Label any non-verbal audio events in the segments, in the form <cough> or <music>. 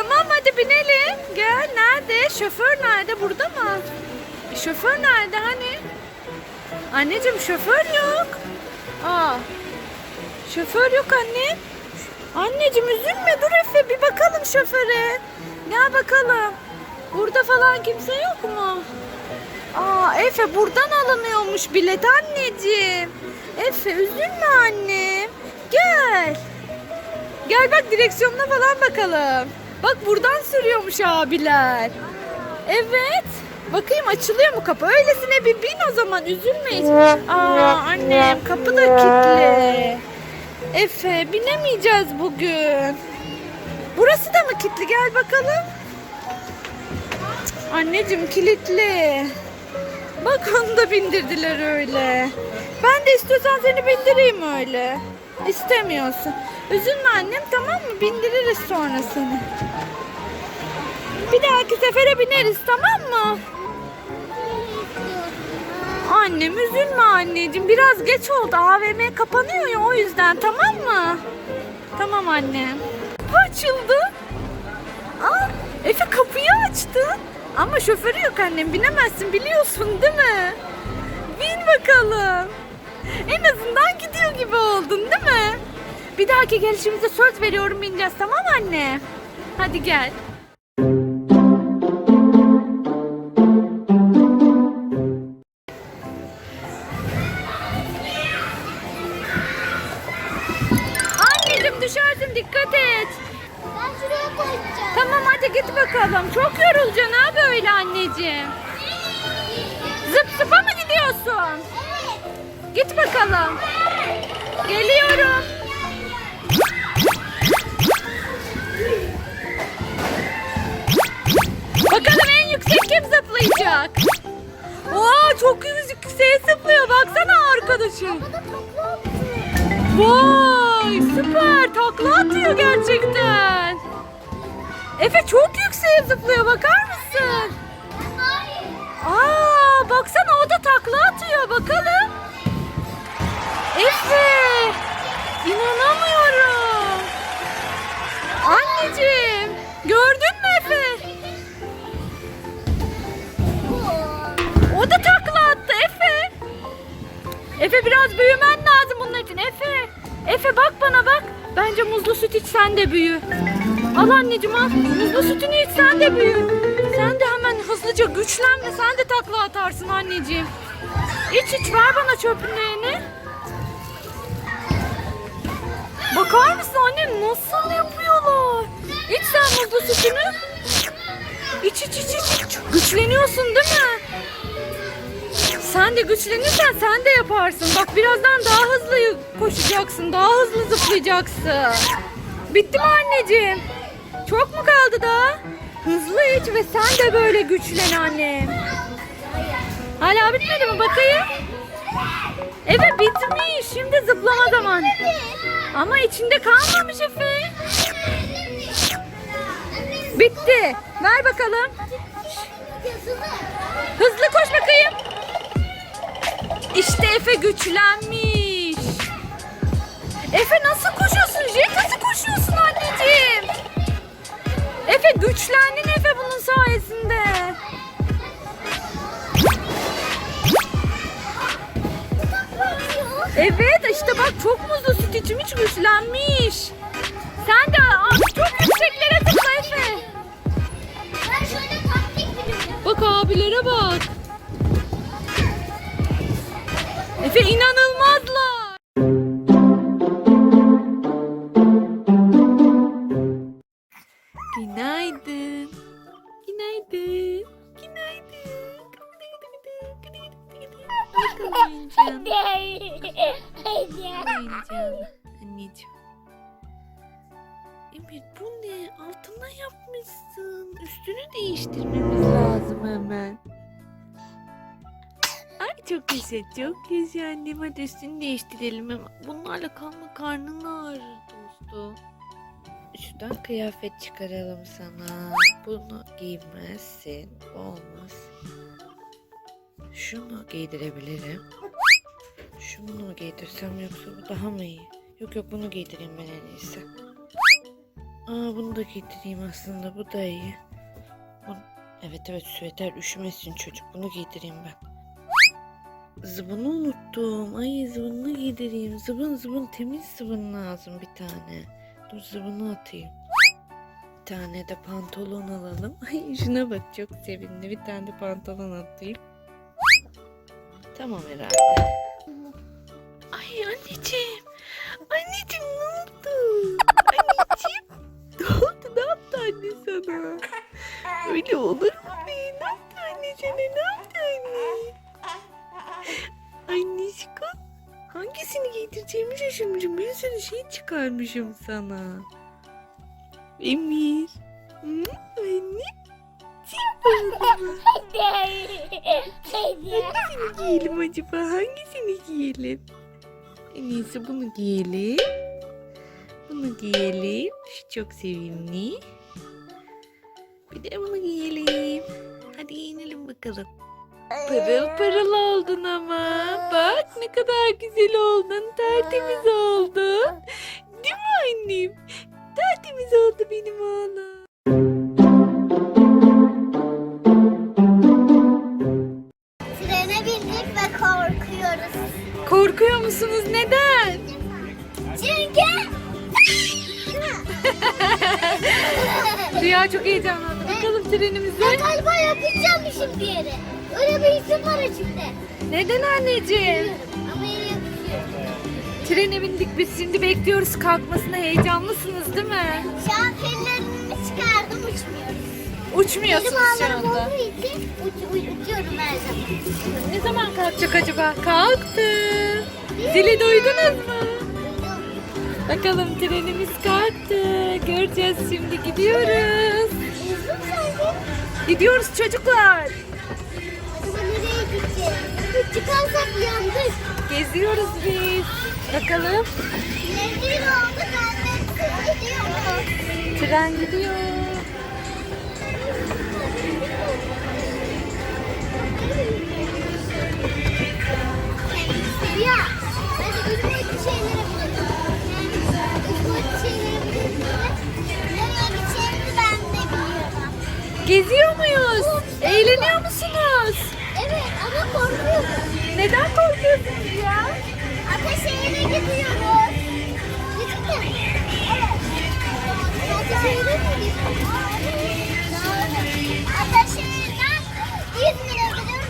Tamam hadi binelim. Gel nerede? Şoför nerede? Burada mı? E, şoför nerede hani? Anneciğim şoför yok. Aa. Şoför yok anne. Anneciğim üzülme dur Efe bir bakalım şoföre. Gel bakalım. Burada falan kimse yok mu? Aa Efe buradan alınıyormuş bilet anneciğim. Efe üzülme annem. Gel. Gel bak direksiyonuna falan bakalım. Bak buradan sürüyormuş abiler. Evet. Bakayım açılıyor mu kapı? Öylesine bir bin o zaman üzülme hiç. Aa annem kapı da kilitli. Efe binemeyeceğiz bugün. Burası da mı kilitli? Gel bakalım. Anneciğim kilitli. Bak onu da bindirdiler öyle. Ben de istiyorsan seni bindireyim öyle. İstemiyorsun. Üzülme annem tamam mı? Bindiririz sonra seni. Bir dahaki sefere bineriz tamam mı? Annem üzülme anneciğim. Biraz geç oldu. AVM kapanıyor ya o yüzden tamam mı? Tamam annem. Kapı açıldı. Aa, Efe kapıyı açtı. Ama şoförü yok annem. Binemezsin biliyorsun değil mi? Bin bakalım. En azından gidiyor gibi oldun değil mi? Bir dahaki gelişimizde söz veriyorum bineceğiz tamam anne? Hadi gel. Anneciğim düşersin dikkat et. Ben şuraya koyacağım. Tamam hadi git bakalım. Çok yorulacaksın ha böyle anneciğim. Zıp zıpa mı gidiyorsun? Evet. Git bakalım. Geliyorum. Bakalım en yüksek kim zıplayacak? Oo çok yükseğe zıplıyor. Baksana arkadaşım. Vay süper takla atıyor gerçekten. Efe çok yükseğe zıplıyor bakar mısın? Aa baksana o da takla atıyor bakalım. Efe inanamıyorum. Anneciğim gördün Efe biraz büyümen lazım bunun için Efe. Efe bak bana bak. Bence muzlu süt iç sen de büyü. Al anneciğim al. Muzlu sütünü iç sen de büyü. Sen de hemen hızlıca güçlen ve sen de takla atarsın anneciğim. İç iç ver bana çöpünlerini. Bakar mısın anne nasıl yapıyorlar? İç sen muzlu sütünü. İç iç iç iç. Güçleniyorsun değil mi? Sen de güçlenirsen sen de yaparsın. Bak birazdan daha hızlı koşacaksın. Daha hızlı zıplayacaksın. Bitti mi anneciğim? Çok mu kaldı daha? Hızlı iç ve sen de böyle güçlen annem. Hala bitmedi mi bakayım? Evet bitmiş. Şimdi zıplama zamanı. Ama içinde kalmamış Efe. Bitti. Ver bakalım. Hızlı koş bakayım. İşte Efe güçlenmiş. Efe nasıl koşuyorsun? Jet nasıl koşuyorsun anneciğim? Efe güçlendin Efe bunun sayesinde. Evet işte bak çok muzlu süt içmiş güçlenmiş. Sen de aa, çok yükseklere zıpla Efe. Ben şöyle taktik biliyorum. Bak abilere bak. Efe inanılmazlar. Günaydın. Günaydın. Günaydın. Oyuncağım. Anneciğim. Emir bu ne? Altına yapmışsın. Üstünü değiştirmemiz lazım hemen. Çok güzel, çok güzel annem. Hadi üstünü değiştirelim hemen. Bunlarla kalma karnın ağrır dostum. Şuradan kıyafet çıkaralım sana. Bunu giymezsin. Olmaz. Şunu giydirebilirim. Şunu mu giydirsem yoksa bu daha mı iyi? Yok yok bunu giydireyim ben en iyisi. Aa bunu da getireyim aslında. Bu da iyi. Bu- Evet evet süveter üşümesin çocuk. Bunu giydireyim ben. Zıbını unuttum. Ay zıbını giydireyim. Zıbın zıbın temiz zıbın lazım bir tane. Dur zıbını atayım. Bir tane de pantolon alalım. <laughs> Ay şuna bak çok sevindi. Bir tane de pantolon atayım. Tamam herhalde. Ay anneciğim. Anneciğim ne oldu? Anneciğim. Ne oldu? Ne yaptı anne sana? Öyle olur mu be? Ne yaptı anne sana? Ne yaptı anne? Anneciğim. Hangisini giydireceğimi şaşırmışım. Bir sürü şey çıkarmışım sana. Emir. Hı? Anne. <laughs> Hangisini giyelim acaba? Hangisini giyelim? En iyisi bunu giyelim. Bunu giyelim. Şu çok sevimli. Bir de bunu giyelim. Hadi giyinelim bakalım. Pırıl pırıl oldun ama. Bak ne kadar güzel oldun. Tertemiz oldun. Değil mi annem? Tertemiz oldu benim oğlum. Trene bindik ve korkuyoruz. Korkuyor musunuz? Neden? Çünkü... Rüya çok heyecanlandı. Bakalım trenimize. Ben galiba yapacağım şimdi bir yere. Öyle bir isim var içimde. Neden anneciğim? Bilmiyorum ama yine yapıyorum. Trene bindik biz şimdi bekliyoruz kalkmasına heyecanlısınız değil mi? Şu an pellerimi çıkardım uçmuyoruz. Uçmuyorsunuz şu Benim ağlarım anda. olduğu için uç, uç- uçuyorum her zaman. Ne zaman kalkacak acaba? Kalktı. Zili duydunuz mu? Bakalım trenimiz kalktı. Göreceğiz şimdi gidiyoruz. Duydum sanki. Gidiyoruz çocuklar. Çıkarsak yandık. Geziyoruz biz. Bakalım. Nezir oldu ben de gidiyoruz. Tren gidiyor. Ya ben üç boyutlu şeylere biliyorum. Yani üç boyutlu şeylere biliyorum. Nereye gideceğimizi ben de biliyorum. Geziyor muyuz? Eğleniyor musunuz? Neden korkuyorsunuz ya? Ataşehir'e gidiyoruz. Gittik mi? Evet. Ataşehir'e mi gidiyoruz? Doğru. Ataşehir'den İzmir'e gidiyoruz.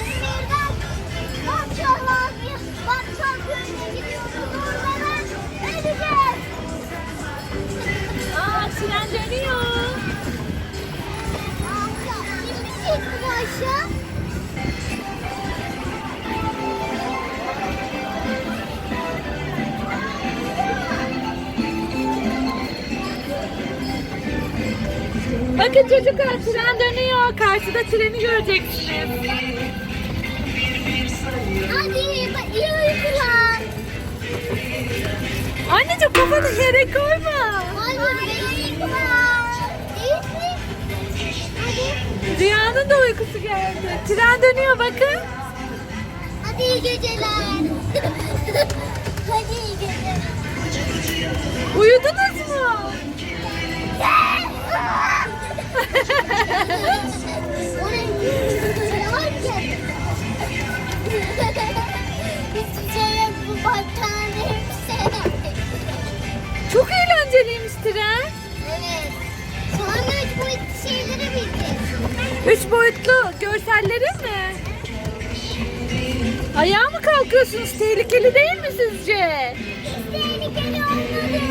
İzmir'den Batçalar Batçal köyüne gidiyoruz. Oradan öleceğiz. Aa tren dönüyor. Şimdi gittik aşağı. Bakın çocuklar tren dönüyor. Karşıda treni göreceksiniz. Hadi iyi uykular. Anneciğim kafanı yere koyma. Hayır iyi uykular. Rüyanın da uykusu geldi. Tren dönüyor bakın. Hadi iyi geceler. <laughs> Hadi iyi geceler. Uyudunuz mu? Çok eğlenceliymiş tren. Evet. Sonra üç boyutlu şeylere bindik. Üç boyutlu görselleri mi? Ayağa mı kalkıyorsunuz? Tehlikeli değil mi sizce? Tehlikeli olmadı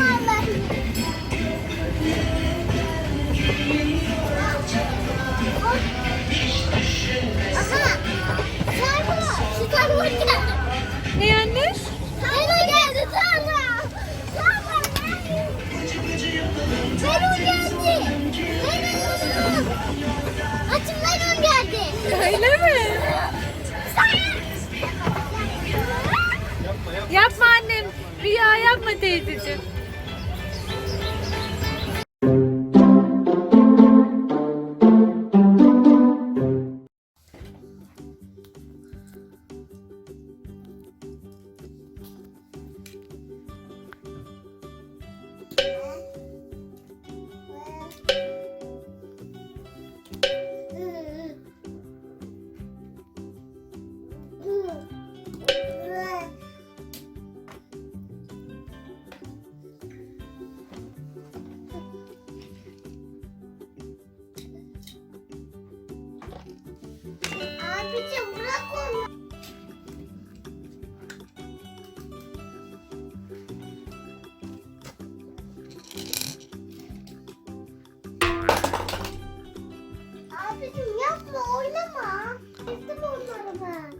Abicim yapma oynama. Ettim onları ben.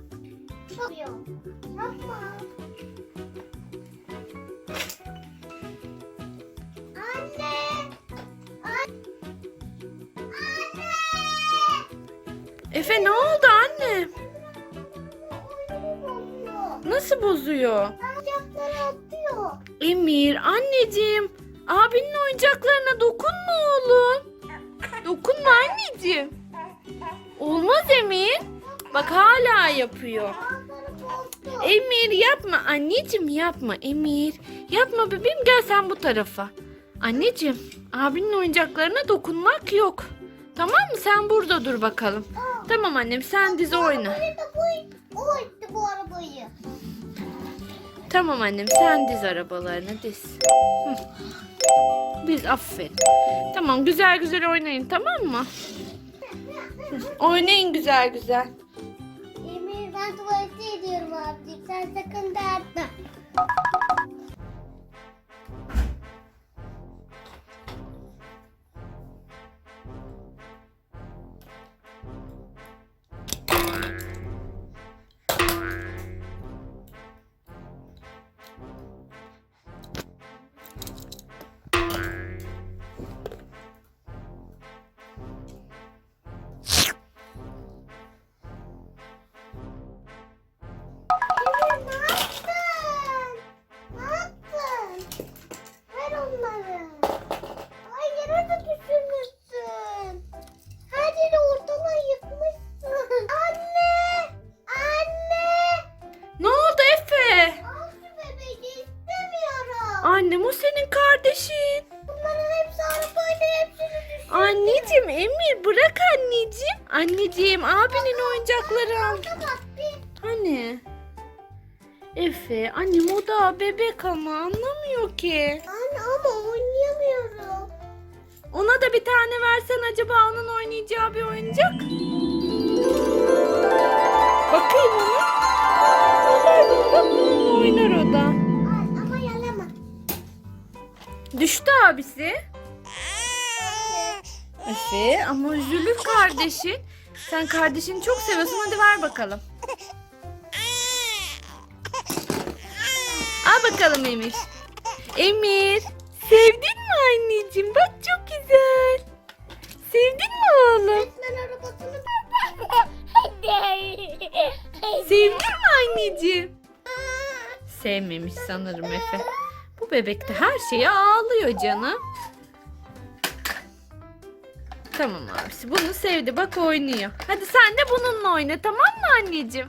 Yapıyorum. Yapma. Anne. Anne. Efe ne oldu anne? Nasıl bozuyor? Ayakları atıyor. Emir anneciğim abinin oyuncaklarına dokunma oğlum. Dokunma anneciğim. Olmaz Emir. Bak hala yapıyor. Emir yapma anneciğim yapma Emir. Yapma bebeğim gel sen bu tarafa. Anneciğim abinin oyuncaklarına dokunmak yok. Tamam mı sen burada dur bakalım. Tamam annem sen dizi oyna. Da Tamam annem sen diz arabalarını diz. Hı. Diz. Tamam güzel güzel oynayın tamam mı? Oynayın güzel güzel. Emir ben tuvalete gidiyorum abicim. Sen sakın dağıtma. Anneciğim. Abinin oyuncakları al. Hani? Efe annem o da bebek ama anlamıyor ki. Anne ama oynayamıyorum. Ona da bir tane versen acaba onun oynayacağı bir oyuncak? Bakayım ona. Oynar o da. Ama yalama. Düştü abisi. Efe ama üzülür kardeşin. Sen kardeşini çok seviyorsun hadi ver bakalım. Al bakalım Emir. Emir. Sevdin mi anneciğim? Bak çok güzel. Sevdin mi oğlum? Sevdin mi anneciğim? Sevmemiş sanırım Efe. Bu bebek de her şeye ağlıyor canım. Tamam abisi bunu sevdi bak oynuyor. Hadi sen de bununla oyna tamam mı anneciğim?